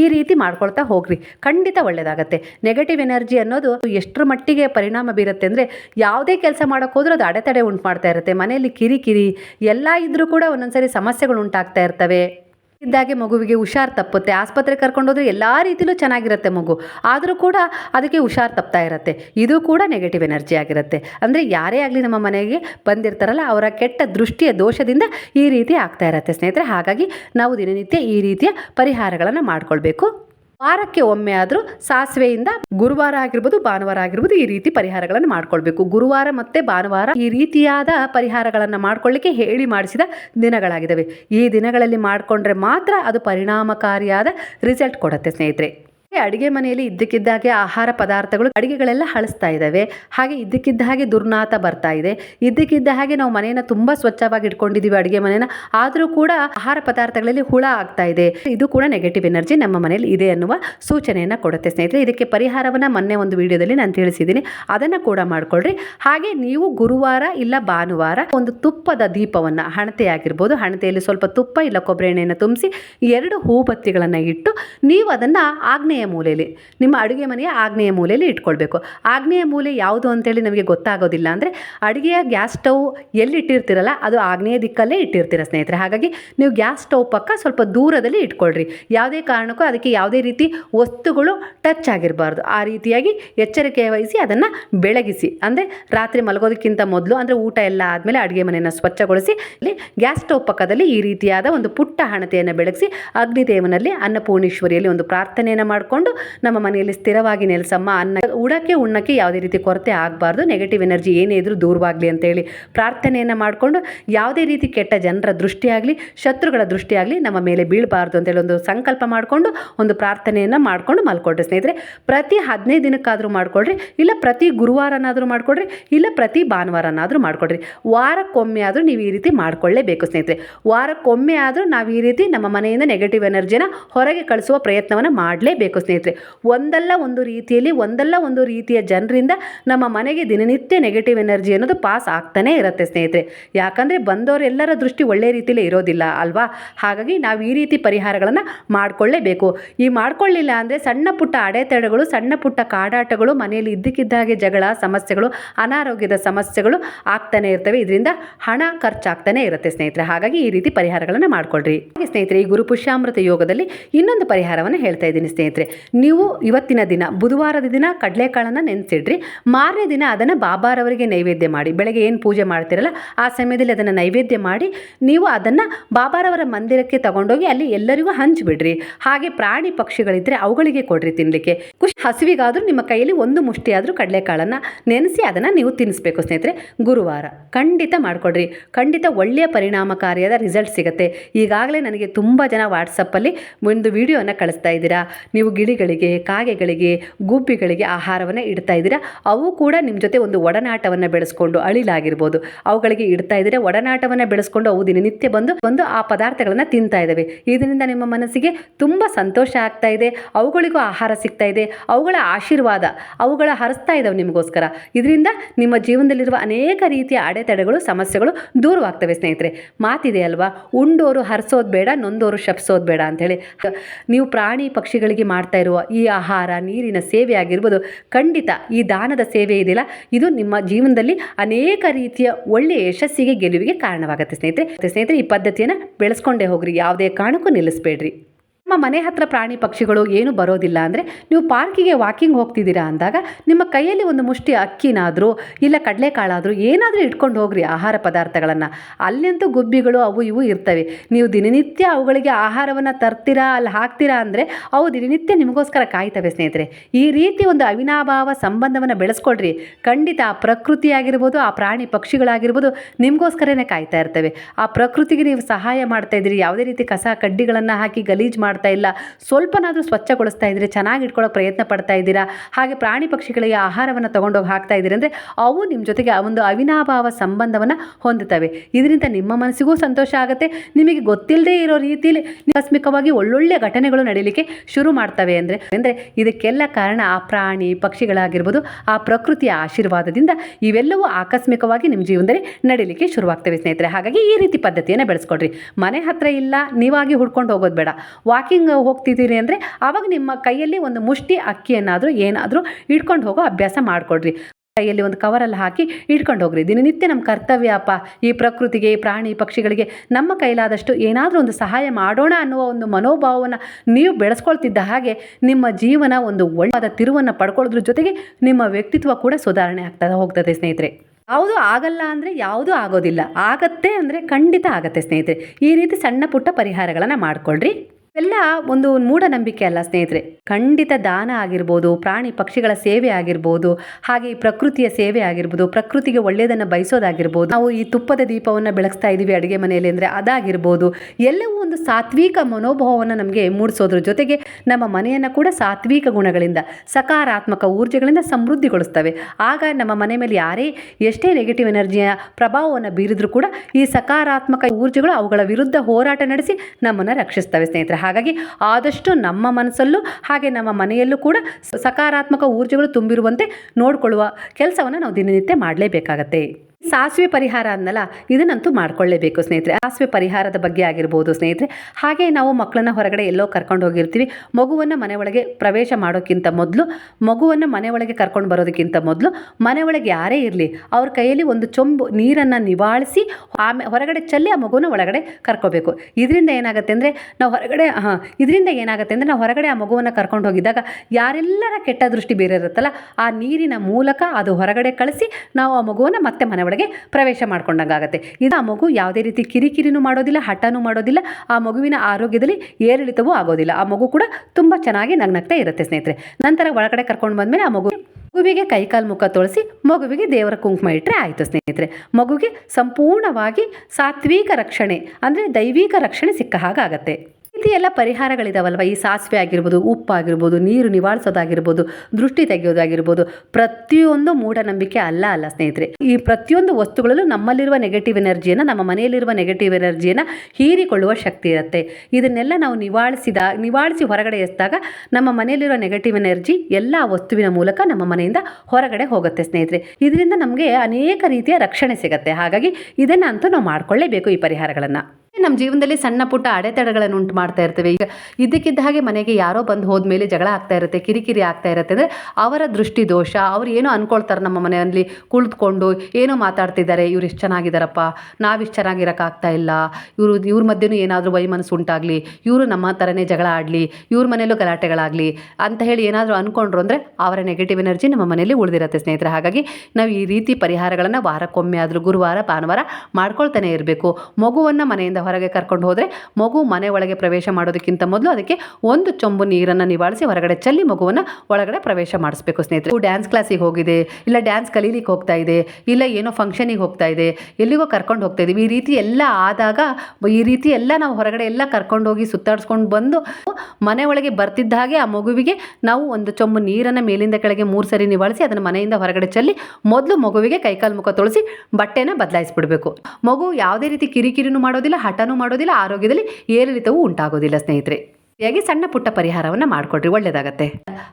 ಈ ರೀತಿ ಮಾಡ್ಕೊಳ್ತಾ ಹೋಗ್ರಿ. ಖಂಡಿತ ಒಳ್ಳೆಯದಾಗತ್ತೆ ನೆಗೆಟಿವ್ ಎನರ್ಜಿ ಅನ್ನೋದು ಎಷ್ಟರ ಮಟ್ಟಿಗೆ ಪರಿಣಾಮ ಬೀರುತ್ತೆ ಅಂದರೆ ಯಾವುದೇ ಕೆಲಸ ಮಾಡೋಕ್ಕೆ ಹೋದರೂ ಅದು ಅಡೆತಡೆ ಉಂಟು ಮಾಡ್ತಾ ಇರುತ್ತೆ. ಮನೆಯಲ್ಲಿ ಕಿರಿಕಿರಿ, ಎಲ್ಲ ಇದ್ದರೂ ಕೂಡ ಒಂದೊಂದ್ಸರಿ ಸಮಸ್ಯೆಗಳು ಉಂಟಾಗ್ತಾ ಇರ್ತವೆ. ಇದ್ದಾಗೆ ಮಗುವಿಗೆ ಹುಷಾರು ತಪ್ಪುತ್ತೆ. ಆಸ್ಪತ್ರೆಗೆ ಕರ್ಕೊಂಡೋದ್ರೆ ಎಲ್ಲ ರೀತಿಲೂ ಚೆನ್ನಾಗಿರುತ್ತೆ ಮಗು. ಆದರೂ ಕೂಡ ಅದಕ್ಕೆ ಹುಷಾರು ತಪ್ತಾ ಇರುತ್ತೆ. ಇದು ಕೂಡ ನೆಗೆಟಿವ್ ಎನರ್ಜಿ ಆಗಿರುತ್ತೆ. ಅಂದರೆ ಯಾರೇ ಆಗಲಿ ನಮ್ಮ ಮನೆಗೆ ಬಂದಿರ್ತಾರಲ್ಲ, ಅವರ ಕೆಟ್ಟ ದೃಷ್ಟಿಯ ದೋಷದಿಂದ ಈ ರೀತಿ ಆಗ್ತಾ ಇರುತ್ತೆ ಸ್ನೇಹಿತರೆ. ಹಾಗಾಗಿ ನಾವು ದಿನನಿತ್ಯ ಈ ರೀತಿಯ ಪರಿಹಾರಗಳನ್ನು ಮಾಡ್ಕೊಳ್ಬೇಕು. ವಾರಕ್ಕೆ ಒಮ್ಮೆ ಆದರೂ ಸಾಸಿವೆಯಿಂದ ಗುರುವಾರ ಆಗಿರ್ಬೋದು, ಭಾನುವಾರ ಆಗಿರ್ಬೋದು ಈ ರೀತಿ ಪರಿಹಾರಗಳನ್ನು ಮಾಡ್ಕೊಳ್ಬೇಕು. ಗುರುವಾರ ಮತ್ತು ಭಾನುವಾರ ಈ ರೀತಿಯಾದ ಪರಿಹಾರಗಳನ್ನು ಮಾಡ್ಕೊಳ್ಳಿಕ್ಕೆ ಹೇಳಿ ಮಾಡಿಸಿದ ದಿನಗಳಾಗಿದ್ದಾವೆ. ಈ ದಿನಗಳಲ್ಲಿ ಮಾಡಿಕೊಂಡ್ರೆ ಮಾತ್ರ ಅದು ಪರಿಣಾಮಕಾರಿಯಾದ ರಿಸಲ್ಟ್ ಕೊಡುತ್ತೆ ಸ್ನೇಹಿತರೆ. ಅಡುಗೆ ಮನೆಯಲ್ಲಿ ಇದ್ದಕ್ಕಿದ್ದಾಗೆ ಆಹಾರ ಪದಾರ್ಥಗಳು ಅಡುಗೆಗಳೆಲ್ಲ ಹಳಿಸ್ತಾ ಇದ್ದಾವೆ. ಹಾಗೆ ಇದ್ದಕ್ಕಿದ್ದ ಹಾಗೆ ದುರ್ನಾತ ಬರ್ತಾ ಇದೆ. ಇದ್ದಕ್ಕಿದ್ದ ಹಾಗೆ ನಾವು ಮನೆಯನ್ನು ತುಂಬ ಸ್ವಚ್ಛವಾಗಿ ಇಟ್ಕೊಂಡಿದ್ದೀವಿ ಅಡುಗೆ ಮನೆಯನ್ನ. ಆದರೂ ಕೂಡ ಆಹಾರ ಪದಾರ್ಥಗಳಲ್ಲಿ ಹುಳ ಆಗ್ತಾ ಇದೆ. ಇದು ಕೂಡ ನೆಗೆಟಿವ್ ಎನರ್ಜಿ ನಮ್ಮ ಮನೆಯಲ್ಲಿ ಇದೆ ಅನ್ನುವ ಸೂಚನೆಯನ್ನು ಕೊಡುತ್ತೆ ಸ್ನೇಹಿತರೆ. ಇದಕ್ಕೆ ಪರಿಹಾರವನ್ನು ಮೊನ್ನೆ ಒಂದು ವಿಡಿಯೋದಲ್ಲಿ ನಾನು ತಿಳಿಸಿದ್ದೀನಿ. ಅದನ್ನು ಕೂಡ ಮಾಡ್ಕೊಳ್ರಿ. ಹಾಗೆ ನೀವು ಗುರುವಾರ ಇಲ್ಲ ಭಾನುವಾರ ಒಂದು ತುಪ್ಪದ ದೀಪವನ್ನು, ಹಣತೆ ಆಗಿರ್ಬೋದು, ಹಣತೆಯಲ್ಲಿ ಸ್ವಲ್ಪ ತುಪ್ಪ ಇಲ್ಲ ಕೊಬ್ಬರಿ ಎಣ್ಣೆಯನ್ನು ತುಂಬಿಸಿ ಎರಡು ಹೂಬತ್ತಿಗಳನ್ನು ಇಟ್ಟು ನೀವು ಅದನ್ನು ಆಗ್ನೇಯ ಮೂಲೆಯಲ್ಲಿ, ನಿಮ್ಮ ಅಡುಗೆ ಮನೆಯ ಆಗ್ನೇಯ ಮೂಲೆಯಲ್ಲಿ ಇಟ್ಕೊಳ್ಬೇಕು. ಆಗ್ನೇಯ ಮೂಲೆ ಯಾವುದು ಅಂತೇಳಿ ನಮಗೆ ಗೊತ್ತಾಗೋದಿಲ್ಲ ಅಂದರೆ ಅಡುಗೆಯ ಗ್ಯಾಸ್ ಸ್ಟವ್ ಎಲ್ಲಿ ಇಟ್ಟಿರ್ತೀರಲ್ಲ ಅದು ಆಗ್ನೇಯ ದಿಕ್ಕಲ್ಲೇ ಇಟ್ಟಿರ್ತೀರ ಸ್ನೇಹಿತರೆ. ಹಾಗಾಗಿ ನೀವು ಗ್ಯಾಸ್ ಸ್ಟವ್ ಪಕ್ಕ ಸ್ವಲ್ಪ ದೂರದಲ್ಲಿ ಇಟ್ಕೊಳ್ರಿ. ಯಾವುದೇ ಕಾರಣಕ್ಕೂ ಅದಕ್ಕೆ ಯಾವುದೇ ರೀತಿ ವಸ್ತುಗಳು ಟಚ್ ಆಗಿರಬಾರ್ದು. ಆ ರೀತಿಯಾಗಿ ಎಚ್ಚರಿಕೆ ವಹಿಸಿ ಅದನ್ನು ಬೆಳಗಿಸಿ. ಅಂದರೆ ರಾತ್ರಿ ಮಲಗೋದಕ್ಕಿಂತ ಮೊದಲು ಅಂದರೆ ಊಟ ಎಲ್ಲ ಆದಮೇಲೆ ಅಡುಗೆ ಮನೆಯನ್ನು ಸ್ವಚ್ಛಗೊಳಿಸಿ ಇಲ್ಲಿ ಗ್ಯಾಸ್ ಸ್ಟವ್ ಪಕ್ಕದಲ್ಲಿ ಈ ರೀತಿಯಾದ ಒಂದು ಪುಟ್ಟ ಹಣತೆಯನ್ನು ಬೆಳಗಿಸಿ, ಅಗ್ನಿದೇವನಲ್ಲಿ ಅನ್ನಪೂರ್ಣೇಶ್ವರಿಯಲ್ಲಿ ಒಂದು ಪ್ರಾರ್ಥನೆಯನ್ನು ಮಾಡಿಕೊಂಡು ನಮ್ಮ ಮನೆಯಲ್ಲಿ ಸ್ಥಿರವಾಗಿ ನೆಲೆಸಮ್ಮ, ಅನ್ನ ಉಡಕ್ಕೆ ಉಣ್ಣಕ್ಕೆ ಯಾವುದೇ ರೀತಿ ಕೊರತೆ ಆಗಬಾರ್ದು ನೆಗೆಟಿವ್ ಎನರ್ಜಿ ಏನೇ ಇದ್ರೂ ದೂರವಾಗಲಿ ಅಂತೇಳಿ ಪ್ರಾರ್ಥನೆಯನ್ನು ಮಾಡಿಕೊಂಡು ಯಾವುದೇ ರೀತಿ ಕೆಟ್ಟ ಜನರ ದೃಷ್ಟಿಯಾಗಲಿ, ಶತ್ರುಗಳ ದೃಷ್ಟಿಯಾಗಲಿ ನಮ್ಮ ಮೇಲೆ ಬೀಳಬಾರ್ದು ಅಂತೇಳಿ ಒಂದು ಸಂಕಲ್ಪ ಮಾಡಿಕೊಂಡು ಒಂದು ಪ್ರಾರ್ಥನೆಯನ್ನು ಮಾಡಿಕೊಂಡು ಮಲ್ಕೊಡ್ರಿ ಸ್ನೇಹಿತರೆ. ಪ್ರತಿ ಹದಿನೈದು ದಿನಕ್ಕಾದರೂ ಮಾಡಿಕೊಡ್ರಿ ಇಲ್ಲ ಪ್ರತಿ ಗುರುವಾರನಾದರೂ ಮಾಡಿಕೊಡ್ರಿ ಇಲ್ಲ ಪ್ರತಿ ಭಾನುವಾರನಾದರೂ ಮಾಡಿಕೊಡ್ರಿ ವಾರಕ್ಕೊಮ್ಮೆ ಆದರೂ ನೀವು ಈ ರೀತಿ ಮಾಡಿಕೊಳ್ಳೇಬೇಕು ಸ್ನೇಹಿತರೆ. ವಾರಕ್ಕೊಮ್ಮೆ ಆದರೂ ನಾವು ಈ ರೀತಿ ನಮ್ಮ ಮನೆಯಿಂದ ನೆಗೆಟಿವ್ ಎನರ್ಜಿನ ಹೊರಗೆ ಕಳಿಸುವ ಪ್ರಯತ್ನವನ್ನು ಮಾಡಲೇಬೇಕು ಸ್ನೇಹಿತರೆ, ಒಂದಲ್ಲ ಒಂದು ರೀತಿಯಲ್ಲಿ, ಒಂದಲ್ಲ ಒಂದು ರೀತಿಯ ಜನರಿಂದ ನಮ್ಮ ಮನೆಗೆ ದಿನನಿತ್ಯ ನೆಗೆಟಿವ್ ಎನರ್ಜಿ ಅನ್ನೋದು ಪಾಸ್ ಆಗ್ತಾನೇ ಇರುತ್ತೆ ಸ್ನೇಹಿತರೆ. ಯಾಕಂದರೆ ಬಂದವರೆಲ್ಲರ ದೃಷ್ಟಿ ಒಳ್ಳೆ ರೀತಿಯಲ್ಲಿ ಇರೋದಿಲ್ಲ ಅಲ್ವಾ? ಹಾಗಾಗಿ ನಾವು ಈ ರೀತಿ ಪರಿಹಾರಗಳನ್ನು ಮಾಡಿಕೊಳ್ಳೇಬೇಕು. ಈ ಮಾಡ್ಕೊಳ್ಳಿಲ್ಲ ಅಂದರೆ ಸಣ್ಣ ಪುಟ್ಟ ಅಡೆತಡೆಗಳು, ಸಣ್ಣ ಪುಟ್ಟ ಕಾಡಾಟಗಳು, ಮನೆಯಲ್ಲಿ ಇದ್ದಕ್ಕಿದ್ದಾಗೆ ಜಗಳ, ಸಮಸ್ಯೆಗಳು, ಅನಾರೋಗ್ಯದ ಸಮಸ್ಯೆಗಳು ಆಗ್ತಾನೆ ಇರ್ತವೆ. ಇದರಿಂದ ಹಣ ಖರ್ಚಾಗ್ತಾನೆ ಇರುತ್ತೆ ಸ್ನೇಹಿತರೆ. ಹಾಗಾಗಿ ಈ ರೀತಿ ಪರಿಹಾರಗಳನ್ನು ಮಾಡ್ಕೊಳ್ರಿ. ಹಾಗೆ ಸ್ನೇಹಿತರೆ, ಈ ಗುರು ಪುಷ್ಯಾಮೃತ ಯೋಗದಲ್ಲಿ ಇನ್ನೊಂದು ಪರಿಹಾರವನ್ನು ಹೇಳ್ತಾ ಇದ್ದೀನಿ ಸ್ನೇಹಿತರೆ. ನೀವು ಇವತ್ತಿನ ದಿನ, ಬುಧವಾರದ ದಿನ ಕಡಲೆಕಾಳನ್ನು ನೆನೆಸಿಡ್ರಿ. ಮಾರನೇ ದಿನ ಅದನ್ನು ಬಾಬಾರವರಿಗೆ ನೈವೇದ್ಯ ಮಾಡಿ, ಬೆಳಗ್ಗೆ ಏನು ಪೂಜೆ ಮಾಡ್ತಿರಲ್ಲ ಆ ಸಮಯದಲ್ಲಿ ಅದನ್ನು ನೈವೇದ್ಯ ಮಾಡಿ ನೀವು ಅದನ್ನು ಬಾಬಾರವರ ಮಂದಿರಕ್ಕೆ ತಗೊಂಡೋಗಿ ಅಲ್ಲಿ ಎಲ್ಲರಿಗೂ ಹಂಚಿಬಿಡ್ರಿ ಹಾಗೆ ಪ್ರಾಣಿ ಪಕ್ಷಿಗಳಿದ್ದರೆ ಅವುಗಳಿಗೆ ಕೊಡ್ರಿ ತಿನ್ನಲಿಕ್ಕೆ ಖುಷಿ ಹಸಿವಿಗಾದರೂ ನಿಮ್ಮ ಕೈಯಲ್ಲಿ ಒಂದು ಮುಷ್ಟಿಯಾದರೂ ಕಡಲೆಕಾಳನ್ನು ನೆನೆಸಿ ಅದನ್ನು ನೀವು ತಿನ್ನಿಸ್ಬೇಕು ಸ್ನೇಹಿತರೆ. ಗುರುವಾರ ಖಂಡಿತ ಮಾಡಿಕೊಡ್ರಿ. ಖಂಡಿತ ಒಳ್ಳೆಯ ಪರಿಣಾಮಕಾರಿಯಾದ ರಿಸಲ್ಟ್ ಸಿಗುತ್ತೆ. ಈಗಾಗಲೇ ನನಗೆ ತುಂಬ ಜನ ವಾಟ್ಸಪ್ಪಲ್ಲಿ ಒಂದು ವಿಡಿಯೋನ ಕಳಿಸ್ತಾ ಇದ್ದೀರಾ. ನೀವು ಗಿಳಿಗಳಿಗೆ, ಕಾಗೆಗಳಿಗೆ, ಗುಬ್ಬಿಗಳಿಗೆ ಆಹಾರವನ್ನು ಇಡ್ತಾ ಇದ್ದೀರಾ? ಅವು ಕೂಡ ನಿಮ್ಮ ಜೊತೆ ಒಂದು ಒಡನಾಟವನ್ನು ಬೆಳೆಸ್ಕೊಂಡು ಅಳಿಲಾಗಿರ್ಬೋದು. ಅವುಗಳಿಗೆ ಇಡ್ತಾ ಇದ್ದೀರ? ಒಡನಾಟವನ್ನು ಬೆಳೆಸ್ಕೊಂಡು ಅವು ದಿನನಿತ್ಯ ಬಂದು ಬಂದು ಆ ಪದಾರ್ಥಗಳನ್ನು ತಿಂತಾ ಇದ್ದಾವೆ. ಇದರಿಂದ ನಿಮ್ಮ ಮನಸ್ಸಿಗೆ ತುಂಬ ಸಂತೋಷ ಆಗ್ತಾ ಇದೆ. ಅವುಗಳಿಗೂ ಆಹಾರ ಸಿಗ್ತಾ ಇದೆ. ಅವುಗಳ ಆಶೀರ್ವಾದ, ಅವುಗಳ ಹರಿಸ್ತಾ ಇದ್ದಾವೆ ನಿಮಗೋಸ್ಕರ. ಇದರಿಂದ ನಿಮ್ಮ ಜೀವನದಲ್ಲಿರುವ ಅನೇಕ ರೀತಿಯ ಅಡೆತಡೆಗಳು, ಸಮಸ್ಯೆಗಳು ದೂರವಾಗ್ತವೆ ಸ್ನೇಹಿತರೆ. ಮಾತಿದೆ ಅಲ್ವಾ? ಉಂಡೋರು ಹರಿಸೋದು ಬೇಡ, ನೊಂದೋರು ಶಪಿಸೋದು ಬೇಡ ಅಂಥೇಳಿ. ನೀವು ಪ್ರಾಣಿ ಪಕ್ಷಿಗಳಿಗೆ ಮಾಡ್ತಾ ಇರುವ ಈ ಆಹಾರ, ನೀರಿನ ಸೇವೆ ಆಗಿರ್ಬೋದು, ಖಂಡಿತ ಈ ದಾನದ ಸೇವೆ ಇದೆಯಲ್ಲ? ಇದು ನಿಮ್ಮ ಜೀವನದಲ್ಲಿ ಅನೇಕ ರೀತಿಯ ಒಳ್ಳೆಯ ಯಶಸ್ಸಿಗೆ ಗೆಲುವಿಗೆ ಕಾರಣವಾಗುತ್ತೆ ಸ್ನೇಹಿತರೆ. ಸ್ನೇಹಿತರೆ, ಈ ಪದ್ಧತಿಯನ್ನು ಬೆಳೆಸ್ಕೊಂಡೇ ಹೋಗ್ರಿ, ಯಾವುದೇ ಕಾರಣಕ್ಕೂ ನಿಲ್ಲಿಸಬೇಡ್ರಿ. ನಿಮ್ಮ ಮನೆ ಹತ್ರ ಪ್ರಾಣಿ ಪಕ್ಷಿಗಳು ಏನು ಬರೋದಿಲ್ಲ ಅಂದರೆ ನೀವು ಪಾರ್ಕಿಗೆ ವಾಕಿಂಗ್ ಹೋಗ್ತಿದ್ದೀರಾ ಅಂದಾಗ ನಿಮ್ಮ ಕೈಯಲ್ಲಿ ಒಂದು ಮುಷ್ಟಿ ಅಕ್ಕಿನಾದರೂ ಇಲ್ಲ ಕಡಲೆಕಾಳಾದರೂ ಏನಾದರೂ ಇಟ್ಕೊಂಡು ಹೋಗ್ರಿ ಆಹಾರ ಪದಾರ್ಥಗಳನ್ನು. ಅಲ್ಲಂತೂ ಗುಬ್ಬಿಗಳು ಅವು ಇವು ಇರ್ತವೆ. ನೀವು ದಿನನಿತ್ಯ ಅವುಗಳಿಗೆ ಆಹಾರವನ್ನು ತರ್ತೀರಾ, ಅಲ್ಲಿ ಹಾಕ್ತೀರಾ ಅಂದರೆ ಅವು ದಿನನಿತ್ಯ ನಿಮಗೋಸ್ಕರ ಕಾಯ್ತವೆ ಸ್ನೇಹಿತರೆ. ಈ ರೀತಿ ಒಂದು ಅವಿನಾಭಾವ ಸಂಬಂಧವನ್ನು ಬೆಳೆಸ್ಕೊಳ್ರಿ. ಖಂಡಿತ ಆ ಪ್ರಕೃತಿ ಆಗಿರ್ಬೋದು ಆ ಪ್ರಾಣಿ ಪಕ್ಷಿಗಳಾಗಿರ್ಬೋದು ನಿಮಗೋಸ್ಕರನೇ ಕಾಯ್ತಾ ಇರ್ತವೆ. ಆ ಪ್ರಕೃತಿಗೆ ನೀವು ಸಹಾಯ ಮಾಡ್ತಾ ಇದ್ದೀರಿ. ಯಾವುದೇ ರೀತಿ ಕಸ ಕಡ್ಡಿಗಳನ್ನು ಹಾಕಿ ಗಲೀಜು ಮಾಡ್ತಾ ಇಲ್ಲ. ಸ್ವಲ್ಪನಾದರೂ ಸ್ವಚ್ಛಗೊಳಿಸ್ತಾ ಇದ್ದೀರಿ ಚೆನ್ನಾಗಿ ಇಟ್ಕೊಳ್ಳೋ ಪ್ರಯತ್ನ ಪಡ್ತಾ ಇದ್ದೀರಾ? ಹಾಗೆ ಪ್ರಾಣಿ ಪಕ್ಷಿಗಳಿಗೆ ಆಹಾರವನ್ನು ತೊಗೊಂಡೋಗಿ ಹಾಕ್ತಾ ಇದ್ದೀರಿ ಅಂದರೆ ಅವು ನಿಮ್ಮ ಜೊತೆಗೆ ಒಂದು ಅವಿನಾಭಾವ ಸಂಬಂಧವನ್ನು ಹೊಂದುತ್ತವೆ. ಇದರಿಂದ ನಿಮ್ಮ ಮನಸ್ಸಿಗೂ ಸಂತೋಷ ಆಗುತ್ತೆ. ನಿಮಗೆ ಗೊತ್ತಿಲ್ಲದೆ ಇರೋ ರೀತಿಯಲ್ಲಿ ಆಕಸ್ಮಿಕವಾಗಿ ಒಳ್ಳೊಳ್ಳೆ ಘಟನೆಗಳು ನಡೀಲಿಕ್ಕೆ ಶುರು ಮಾಡ್ತವೆ ಅಂದರೆ ಅಂದರೆ ಇದಕ್ಕೆಲ್ಲ ಕಾರಣ ಆ ಪ್ರಾಣಿ ಪಕ್ಷಿಗಳಾಗಿರ್ಬೋದು, ಆ ಪ್ರಕೃತಿಯ ಆಶೀರ್ವಾದದಿಂದ ಇವೆಲ್ಲವೂ ಆಕಸ್ಮಿಕವಾಗಿ ನಿಮ್ಮ ಜೀವನದಲ್ಲಿ ನಡೀಲಿಕ್ಕೆ ಶುರುವಾಗ್ತವೆ ಸ್ನೇಹಿತರೆ. ಹಾಗಾಗಿ ಈ ರೀತಿ ಪದ್ಧತಿಯನ್ನು ಬೆಳೆಸ್ಕೊಡ್ರಿ. ಮನೆ ಹತ್ರ ಇಲ್ಲ, ನೀವಾಗಿ ಹುಡ್ಕೊಂಡು ಹೋಗೋದು ಬೇಡ. ವಾಕಿಂಗ್ ಹೋಗ್ತಿದ್ದೀರಿ ಅಂದರೆ ಆವಾಗ ನಿಮ್ಮ ಕೈಯಲ್ಲಿ ಒಂದು ಮುಷ್ಟಿ ಅಕ್ಕಿಯನ್ನಾದರೂ ಏನಾದರೂ ಇಟ್ಕೊಂಡು ಹೋಗೋ ಅಭ್ಯಾಸ ಮಾಡಿಕೊಡ್ರಿ. ಕೈಯಲ್ಲಿ ಒಂದು ಕವರಲ್ಲಿ ಹಾಕಿ ಇಟ್ಕೊಂಡು ಹೋಗ್ರಿ. ದಿನನಿತ್ಯ ನಮ್ಮ ಕರ್ತವ್ಯ ಅಪ್ಪ, ಈ ಪ್ರಕೃತಿಗೆ, ಈ ಪ್ರಾಣಿ ಪಕ್ಷಿಗಳಿಗೆ ನಮ್ಮ ಕೈಲಾದಷ್ಟು ಏನಾದರೂ ಒಂದು ಸಹಾಯ ಮಾಡೋಣ ಅನ್ನುವ ಒಂದು ಮನೋಭಾವವನ್ನು ನೀವು ಬೆಳೆಸ್ಕೊಳ್ತಿದ್ದ ಹಾಗೆ ನಿಮ್ಮ ಜೀವನ ಒಂದು ಒಳ್ಳೆಯದ ತಿರುವನ್ನು ಪಡ್ಕೊಳ್ಳೋದ್ರ ಜೊತೆಗೆ ನಿಮ್ಮ ವ್ಯಕ್ತಿತ್ವ ಕೂಡ ಸುಧಾರಣೆ ಆಗ್ತಾ ಹೋಗ್ತದೆ ಸ್ನೇಹಿತರೆ. ಯಾವುದು ಆಗಲ್ಲ ಅಂದರೆ ಯಾವುದೂ ಆಗೋದಿಲ್ಲ. ಆಗತ್ತೆ ಅಂದರೆ ಖಂಡಿತ ಆಗತ್ತೆ ಸ್ನೇಹಿತರೆ. ಈ ರೀತಿ ಸಣ್ಣ ಪುಟ್ಟ ಪರಿಹಾರಗಳನ್ನು ಮಾಡಿಕೊಳ್ಳ್ರಿ ಎಲ್ಲ ಒಂದು ಮೂಢನಂಬಿಕೆ ಅಲ್ಲ ಸ್ನೇಹಿತರೆ. ಖಂಡಿತ ದಾನ ಆಗಿರ್ಬೋದು, ಪ್ರಾಣಿ ಪಕ್ಷಿಗಳ ಸೇವೆ ಆಗಿರ್ಬೋದು, ಹಾಗೆ ಈ ಪ್ರಕೃತಿಯ ಸೇವೆ ಆಗಿರ್ಬೋದು, ಪ್ರಕೃತಿಗೆ ಒಳ್ಳೆಯದನ್ನು ಬಯಸೋದಾಗಿರ್ಬೋದು, ನಾವು ಈ ತುಪ್ಪದ ದೀಪವನ್ನು ಬೆಳಗ್ತಾ ಇದ್ದೀವಿ ಅಡುಗೆ ಮನೆಯಲ್ಲಿ ಅಂದರೆ ಅದಾಗಿರ್ಬೋದು, ಎಲ್ಲವೂ ಒಂದು ಸಾತ್ವಿಕ ಮನೋಭಾವವನ್ನು ನಮಗೆ ಮೂಡಿಸೋದ್ರ ಜೊತೆಗೆ ನಮ್ಮ ಮನೆಯನ್ನು ಕೂಡ ಸಾತ್ವಿಕ ಗುಣಗಳಿಂದ, ಸಕಾರಾತ್ಮಕ ಊರ್ಜೆಗಳಿಂದ ಸಮೃದ್ಧಿಗೊಳಿಸ್ತವೆ. ಆಗ ನಮ್ಮ ಮನೆ ಮೇಲೆ ಯಾರೇ ಎಷ್ಟೇ ನೆಗೆಟಿವ್ ಎನರ್ಜಿಯ ಪ್ರಭಾವವನ್ನು ಬೀರಿದ್ರೂ ಕೂಡ ಈ ಸಕಾರಾತ್ಮಕ ಊರ್ಜೆಗಳು ಅವುಗಳ ವಿರುದ್ಧ ಹೋರಾಟ ನಡೆಸಿ ನಮ್ಮನ್ನು ರಕ್ಷಿಸ್ತವೆ ಸ್ನೇಹಿತರೆ. ಹಾಗಾಗಿ ಆದಷ್ಟು ನಮ್ಮ ಮನಸ್ಸಲ್ಲೂ ಹಾಗೆ ನಮ್ಮ ಮನೆಯಲ್ಲೂ ಕೂಡ ಸಕಾರಾತ್ಮಕ ಊರ್ಜೆಗಳು ತುಂಬಿರುವಂತೆ ನೋಡಿಕೊಳ್ಳುವ ಕೆಲಸವನ್ನು ನಾವು ದಿನನಿತ್ಯ ಮಾಡಲೇಬೇಕಾಗತ್ತೆ. ಸಾಸಿವೆ ಪರಿಹಾರ ಅನ್ನಲ್ಲ ಇದನ್ನಂತೂ ಮಾಡ್ಕೊಳ್ಳೇಬೇಕು ಸ್ನೇಹಿತರೆ. ಸಾಸಿವೆ ಪರಿಹಾರದ ಬಗ್ಗೆ ಆಗಿರ್ಬೋದು ಸ್ನೇಹಿತರೆ. ಹಾಗೆ ನಾವು ಮಕ್ಕಳನ್ನ ಹೊರಗಡೆ ಎಲ್ಲೋ ಕರ್ಕೊಂಡು ಹೋಗಿರ್ತೀವಿ. ಮಗುವನ್ನು ಮನೆ ಪ್ರವೇಶ ಮಾಡೋಕ್ಕಿಂತ ಮೊದಲು, ಮಗುವನ್ನು ಮನೆ ಕರ್ಕೊಂಡು ಬರೋದಕ್ಕಿಂತ ಮೊದಲು, ಮನೆ ಯಾರೇ ಇರಲಿ, ಅವ್ರ ಕೈಯಲ್ಲಿ ಒಂದು ಚೊಂಬು ನೀರನ್ನು ನಿವಾಳಿಸಿ ಆಮೇಲೆ ಹೊರಗಡೆ ಚೆಲ್ಲಿ ಆ ಮಗುನ ಒಳಗಡೆ ಕರ್ಕೋಬೇಕು. ಇದರಿಂದ ಏನಾಗುತ್ತೆ ಅಂದರೆ, ನಾವು ಹೊರಗಡೆ, ಹಾಂ, ಇದರಿಂದ ಏನಾಗುತ್ತೆ ಅಂದರೆ, ನಾವು ಹೊರಗಡೆ ಆ ಮಗುವನ್ನು ಕರ್ಕೊಂಡು ಹೋಗಿದ್ದಾಗ, ಯಾರೆಲ್ಲರ ಕೆಟ್ಟ ದೃಷ್ಟಿ ಬೇರೆ ಇರುತ್ತಲ್ಲ, ಆ ನೀರಿನ ಮೂಲಕ ಅದು ಹೊರಗಡೆ ಕಳಿಸಿ, ನಾವು ಆ ಮಗುವನ್ನು ಮತ್ತೆ ಮನೆ ಒಳಗೆ ಪ್ರವೇಶ ಮಾಡ್ಕೊಂಡಂಗಾಗತ್ತೆ. ಇದು ಆ ಮಗು ಯಾವುದೇ ರೀತಿ ಕಿರಿಕಿರಿನೂ ಮಾಡೋದಿಲ್ಲ, ಹಠನೂ ಮಾಡೋದಿಲ್ಲ, ಆ ಮಗುವಿನ ಆರೋಗ್ಯದಲ್ಲಿ ಏರಿಳಿತವೂ ಆಗೋದಿಲ್ಲ. ಆ ಮಗು ಕೂಡ ತುಂಬ ಚೆನ್ನಾಗಿ ನಗ್ನಗ್ತಾ ಇರುತ್ತೆ ಸ್ನೇಹಿತರೆ. ನಂತರ ಒಳಗಡೆ ಕರ್ಕೊಂಡು ಬಂದಮೇಲೆ ಆ ಮಗು ಮಗುವಿಗೆ ಕೈಕಾಲು ಮುಖ ತೊಳಸಿ ಮಗುವಿಗೆ ದೇವರ ಕುಂಕುಮ ಇಟ್ಟರೆ ಆಯಿತು ಸ್ನೇಹಿತರೆ. ಮಗುಗೆ ಸಂಪೂರ್ಣವಾಗಿ ಸಾತ್ವಿಕ ರಕ್ಷಣೆ ಅಂದರೆ ದೈವಿಕ ರಕ್ಷಣೆ ಸಿಕ್ಕ ಹಾಗಾಗತ್ತೆ. ರೀತಿ ಎಲ್ಲ ಪರಿಹಾರಗಳಿದಾವಲ್ವ? ಈ ಸಾಸಿವೆ ಆಗಿರ್ಬೋದು ಉಪ್ಪಾಗಿರ್ಬೋದು ನೀರು ನಿವಾಳಿಸೋದಾಗಿರ್ಬೋದು, ದೃಷ್ಟಿ ತೆಗೆಯೋದಾಗಿರ್ಬೋದು, ಪ್ರತಿಯೊಂದು ಮೂಢನಂಬಿಕೆ ಅಲ್ಲ ಅಲ್ಲ ಸ್ನೇಹಿತರೆ. ಈ ಪ್ರತಿಯೊಂದು ವಸ್ತುಗಳಲ್ಲೂ ನಮ್ಮಲ್ಲಿರುವ ನೆಗೆಟಿವ್ ಎನರ್ಜಿಯನ್ನು ನಮ್ಮ ಮನೆಯಲ್ಲಿರುವ ನೆಗೆಟಿವ್ ಎನರ್ಜಿಯನ್ನು ಹೀರಿಕೊಳ್ಳುವ ಶಕ್ತಿ ಇರುತ್ತೆ. ಇದನ್ನೆಲ್ಲ ನಾವು ನಿವಾಳಿಸಿದ, ನಿವಾಳಿಸಿ ಹೊರಗಡೆ ಎಸ್ದಾಗ ನಮ್ಮ ಮನೆಯಲ್ಲಿರೋ ನೆಗೆಟಿವ್ ಎನರ್ಜಿ ಎಲ್ಲ ವಸ್ತುವಿನ ಮೂಲಕ ನಮ್ಮ ಮನೆಯಿಂದ ಹೊರಗಡೆ ಹೋಗುತ್ತೆ ಸ್ನೇಹಿತರೆ. ಇದರಿಂದ ನಮಗೆ ಅನೇಕ ರೀತಿಯ ರಕ್ಷಣೆ ಸಿಗುತ್ತೆ. ಹಾಗಾಗಿ ಇದನ್ನು ಅಂತೂ ನಾವು ಮಾಡಿಕೊಳ್ಳೇಬೇಕು ಈ ಪರಿಹಾರಗಳನ್ನು. ನಮ್ಮ ಜೀವನದಲ್ಲಿ ಸಣ್ಣ ಪುಟ್ಟ ಅಡೆತಡೆಗಳನ್ನು ಉಂಟು ಮಾಡ್ತಾ ಇರ್ತೇವೆ. ಈಗ ಇದಕ್ಕಿದ್ದ ಹಾಗೆ ಮನೆಗೆ ಯಾರೋ ಬಂದು ಹೋದ್ಮೇಲೆ ಜಗಳ ಆಗ್ತಾ ಇರುತ್ತೆ, ಕಿರಿಕಿರಿ ಆಗ್ತಾ ಇರುತ್ತೆ. ಅಂದರೆ ಅವರ ದೃಷ್ಟಿ ದೋಷ, ಅವ್ರು ಏನೋ ಅನ್ಕೊಳ್ತಾರೆ ನಮ್ಮ ಮನೆಯಲ್ಲಿ ಕುಳಿತುಕೊಂಡು ಏನೋ ಮಾತಾಡ್ತಿದ್ದಾರೆ, ಇವ್ರು ಎಷ್ಟು ಚೆನ್ನಾಗಿದ್ದಾರಪ್ಪ, ನಾವಿಷ್ಟು ಚೆನ್ನಾಗಿರೋಕ್ಕಾಗ್ತಾ ಇಲ್ಲ, ಇವರು, ಇವ್ರ ಮಧ್ಯೆನೂ ಏನಾದರೂ ವೈಮನಸ್ಸು ಉಂಟಾಗಲಿ, ಇವರು ನಮ್ಮ ಥರನೇ ಜಗಳ ಆಡಲಿ, ಇವ್ರ ಮನೆಯಲ್ಲೂ ಗಲಾಟೆಗಳಾಗಲಿ ಅಂತ ಹೇಳಿ ಏನಾದರೂ ಅಂದ್ಕೊಂಡ್ರು ಅಂದರೆ ಅವರ ನೆಗೆಟಿವ್ ಎನರ್ಜಿ ನಮ್ಮ ಮನೆಯಲ್ಲಿ ಉಳಿದಿರುತ್ತೆ ಸ್ನೇಹಿತರೆ. ಹಾಗಾಗಿ ನಾವು ಈ ರೀತಿ ಪರಿಹಾರಗಳನ್ನು ವಾರಕ್ಕೊಮ್ಮೆ ಆದರೂ ಗುರುವಾರ, ಭಾನುವಾರ ಮಾಡ್ಕೊಳ್ತಾನೆ ಇರಬೇಕು. ಮಗುವನ್ನು ಮನೆಯಿಂದ ಹೊರಗೆ ಕರ್ಕೊಂಡು ಹೋದರೆ ಮಗು ಮನೆ ಒಳಗೆ ಪ್ರವೇಶ ಮಾಡೋದಕ್ಕಿಂತ ಮೊದಲು ಅದಕ್ಕೆ ಒಂದು ಚೊಂಬು ನೀರನ್ನು ನಿವಾಳಿಸಿ ಹೊರಗಡೆ ಚೆಲ್ಲಿ ಮಗುವನ್ನು ಒಳಗಡೆ ಪ್ರವೇಶ ಮಾಡಿಸ್ಬೇಕು ಸ್ನೇಹಿತರೆ. ಡ್ಯಾನ್ಸ್ ಕ್ಲಾಸಿಗೆ ಹೋಗಿದೆ, ಇಲ್ಲ ಡ್ಯಾನ್ಸ್ ಕಲೀಲಿಕ್ಕೆ ಹೋಗ್ತಾ ಇದೆ, ಇಲ್ಲ ಏನೋ ಫಂಕ್ಷನಿಗೆ ಹೋಗ್ತಾ ಇದೆ, ಎಲ್ಲಿಗೋ ಕರ್ಕೊಂಡು ಹೋಗ್ತಾ ಇದ್ದೀವಿ ಈ ರೀತಿ ಎಲ್ಲ ಆದಾಗ, ಈ ರೀತಿ ಎಲ್ಲ ನಾವು ಹೊರಗಡೆ ಎಲ್ಲ ಕರ್ಕೊಂಡೋಗಿ ಸುತ್ತಾಡಿಸ್ಕೊಂಡು ಬಂದು ಮನೆ ಒಳಗೆ ಬರ್ತಿದ್ದ ಹಾಗೆ ಆ ಮಗುವಿಗೆ ನಾವು ಒಂದು ಚೊಂಬು ನೀರನ್ನು ಮೇಲಿಂದ ಕೆಳಗೆ ಮೂರು ಸರಿ ನಿವಾಳಿಸಿ ಅದನ್ನು ಮನೆಯಿಂದ ಹೊರಗಡೆ ಚೆಲ್ಲಿ ಮೊದಲು ಮಗುವಿಗೆ ಕೈಕಾಲು ಮುಖ ತೊಳಸಿ ಬಟ್ಟೆನ ಬದಲಾಯಿಸ್ಬಿಡ್ಬೇಕು. ಮಗು ಯಾವುದೇ ರೀತಿ ಕಿರಿಕಿರಿನೂ ಮಾಡೋದಿಲ್ಲ ಹಠನೂ ಮಾಡೋದಿಲ್ಲ ಆರೋಗ್ಯದಲ್ಲಿ ಏರಿಳಿತವೂ ಉಂಟಾಗೋದಿಲ್ಲ ಸ್ನೇಹಿತರೆ. ಹೀಗಾಗಿ ಸಣ್ಣ ಪುಟ್ಟ ಪರಿಹಾರವನ್ನು ಮಾಡಿಕೊಡ್ರಿ ಒಳ್ಳೆಯದಾಗತ್ತೆ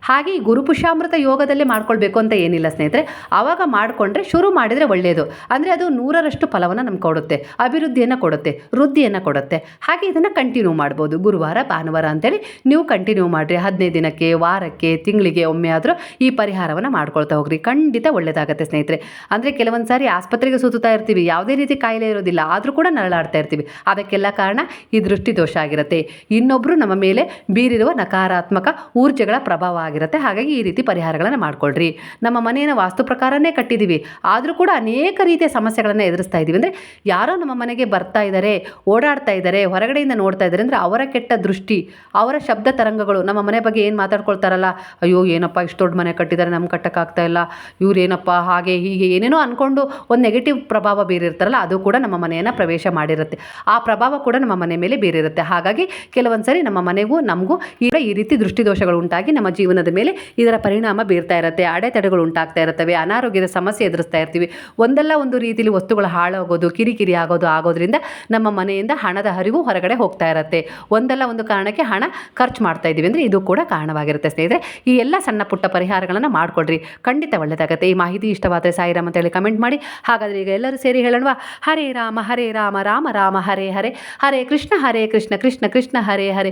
ಹಾಗೆ ಈ ಗುರುಪುಷಾಮೃತ ಯೋಗದಲ್ಲೇ ಮಾಡ್ಕೊಳ್ಬೇಕು ಅಂತ ಏನಿಲ್ಲ ಸ್ನೇಹಿತರೆ ಆವಾಗ ಮಾಡಿಕೊಂಡ್ರೆ ಶುರು ಮಾಡಿದರೆ ಒಳ್ಳೆಯದು ಅಂದರೆ ಅದು ನೂರರಷ್ಟು ಫಲವನ್ನು ನಮ್ಗೆ ಕೊಡುತ್ತೆ, ಅಭಿವೃದ್ಧಿಯನ್ನು ಕೊಡುತ್ತೆ, ವೃದ್ಧಿಯನ್ನು ಕೊಡುತ್ತೆ. ಹಾಗೆ ಇದನ್ನು ಕಂಟಿನ್ಯೂ ಮಾಡ್ಬೋದು, ಗುರುವಾರ, ಭಾನುವಾರ ಅಂತೇಳಿ ನೀವು ಕಂಟಿನ್ಯೂ ಮಾಡಿರಿ. ಹದಿನೈದು ದಿನಕ್ಕೆ, ವಾರಕ್ಕೆ, ತಿಂಗಳಿಗೆ ಒಮ್ಮೆ ಆದರೂ ಈ ಪರಿಹಾರವನ್ನು ಮಾಡ್ಕೊಳ್ತಾ ಹೋಗ್ರಿ. ಖಂಡಿತ ಒಳ್ಳೆಯದಾಗತ್ತೆ ಸ್ನೇಹಿತರೆ. ಅಂದರೆ ಕೆಲವೊಂದು ಸಾರಿ ಆಸ್ಪತ್ರೆಗೆ ಸುತ್ತುತ್ತಾ ಇರ್ತೀವಿ, ಯಾವುದೇ ರೀತಿ ಕಾಯಿಲೆ ಇರೋದಿಲ್ಲ, ಆದರೂ ಕೂಡ ನರಳಾಡ್ತಾ ಇರ್ತೀವಿ. ಅದಕ್ಕೆಲ್ಲ ಕಾರಣ ಈ ದೃಷ್ಟಿ ದೋಷ ಆಗಿರುತ್ತೆ. ಇನ್ನೊಬ್ಬರು ನಮ್ಮ ಮೇಲೆ ಬೀರಿರುವ ನಕಾರಾತ್ಮಕ ಊರ್ಜೆಗಳ ಪ್ರಭಾವ ಆಗಿರುತ್ತೆ ಹಾಗಾಗಿ ಈ ರೀತಿ ಪರಿಹಾರಗಳನ್ನು ಮಾಡ್ಕೊಳ್ರಿ. ನಮ್ಮ ಮನೆಯನ್ನು ವಾಸ್ತು ಪ್ರಕಾರನೇ ಕಟ್ಟಿದ್ದೀವಿ ಆದರೂ ಕೂಡ ಅನೇಕ ರೀತಿಯ ಸಮಸ್ಯೆಗಳನ್ನು ಎದುರಿಸ್ತಾ ಇದ್ದೀವಿ ಅಂದರೆ ಯಾರೋ ನಮ್ಮ ಮನೆಗೆ ಬರ್ತಾ ಇದ್ದಾರೆ ಓಡಾಡ್ತಾ ಇದ್ದಾರೆ ಹೊರಗಡೆಯಿಂದ ನೋಡ್ತಾ ಇದ್ದಾರೆ ಅಂದರೆ ಅವರ ಕೆಟ್ಟ ದೃಷ್ಟಿ, ಅವರ ಶಬ್ದ ತರಂಗಗಳು, ನಮ್ಮ ಮನೆ ಬಗ್ಗೆ ಏನು ಮಾತಾಡ್ಕೊಳ್ತಾರಲ್ಲ, ಅಯ್ಯೋ, ಏನಪ್ಪ ಇಷ್ಟು ದೊಡ್ಡ ಮನೆ ಕಟ್ಟಿದ್ದಾರೆ ನಮ್ಗೆ ಕಟ್ಟಕ್ಕಾಗ್ತಾ ಇಲ್ಲ. ಇವ್ರೇನಪ್ಪ ಹಾಗೆ ಹೀಗೆ ಏನೇನೋ ಅಂದ್ಕೊಂಡು ಒಂದು ನೆಗೆಟಿವ್ ಪ್ರಭಾವ ಬೀರಿರ್ತಾರಲ್ಲ, ಅದು ಕೂಡ ನಮ್ಮ ಮನೆಯನ್ನು ಪ್ರವೇಶ ಮಾಡಿರುತ್ತೆ. ಆ ಪ್ರಭಾವ ಕೂಡ ನಮ್ಮ ಮನೆ ಮೇಲೆ ಬೀರಿರುತ್ತೆ. ಹಾಗಾಗಿ ಕೆಲವೊಂದು ಸರಿ ನಮ್ಮ ಮನೆಗೂ ನಮಗೂ ಈಗ ಈ ರೀತಿ ದೃಷ್ಟಿದೋಷಗಳು ಉಂಟಾಗಿ ನಮ್ಮ ಜೀವನದ ಮೇಲೆ ಇದರ ಪರಿಣಾಮ ಬೀರ್ತಾ ಇರುತ್ತೆ, ಅಡೆತಡೆಗಳು ಉಂಟಾಗ್ತಾ ಇರುತ್ತವೆ, ಅನಾರೋಗ್ಯದ ಸಮಸ್ಯೆ ಎದುರಿಸ್ತಾ ಇರ್ತೀವಿ. ಒಂದಲ್ಲ ಒಂದು ರೀತಿಯಲ್ಲಿ ವಸ್ತುಗಳು ಹಾಳಾಗೋದು, ಕಿರಿಕಿರಿ ಆಗೋದು ಆಗೋದ್ರಿಂದ ನಮ್ಮ ಮನೆಯಿಂದ ಹಣದ ಹರಿವು ಹೊರಗಡೆ ಹೋಗ್ತಾ ಇರುತ್ತೆ. ಒಂದಲ್ಲ ಒಂದು ಕಾರಣಕ್ಕೆ ಹಣ ಖರ್ಚು ಮಾಡ್ತಾ ಇದ್ದೀವಿ ಅಂದರೆ ಇದು ಕೂಡ ಕಾರಣವಾಗಿರುತ್ತೆ ಸ್ನೇಹಿತರೆ. ಈ ಎಲ್ಲ ಸಣ್ಣ ಪುಟ್ಟ ಪರಿಹಾರಗಳನ್ನು ಮಾಡಿಕೊಡ್ರಿ ಖಂಡಿತ ಒಳ್ಳೆಯದಾಗುತ್ತೆ ಈ ಮಾಹಿತಿ ಇಷ್ಟವಾದರೆ ಸಾಯಿರಾಮ್ ಅಂತೇಳಿ ಕಮೆಂಟ್ ಮಾಡಿ. ಹಾಗಾದರೆ ಈಗ ಎಲ್ಲರೂ ಸೇರಿ ಹೇಳೋಣವಾ? ಹರೇ ರಾಮ ಹರೇ ರಾಮ ರಾಮ ರಾಮ, ಹರೇ ಹರೇ. ಹರೇ ಕೃಷ್ಣ ಹರೇ ಕೃಷ್ಣ ಕೃಷ್ಣ ಕೃಷ್ಣ, ಹರೇ ಹರೇ.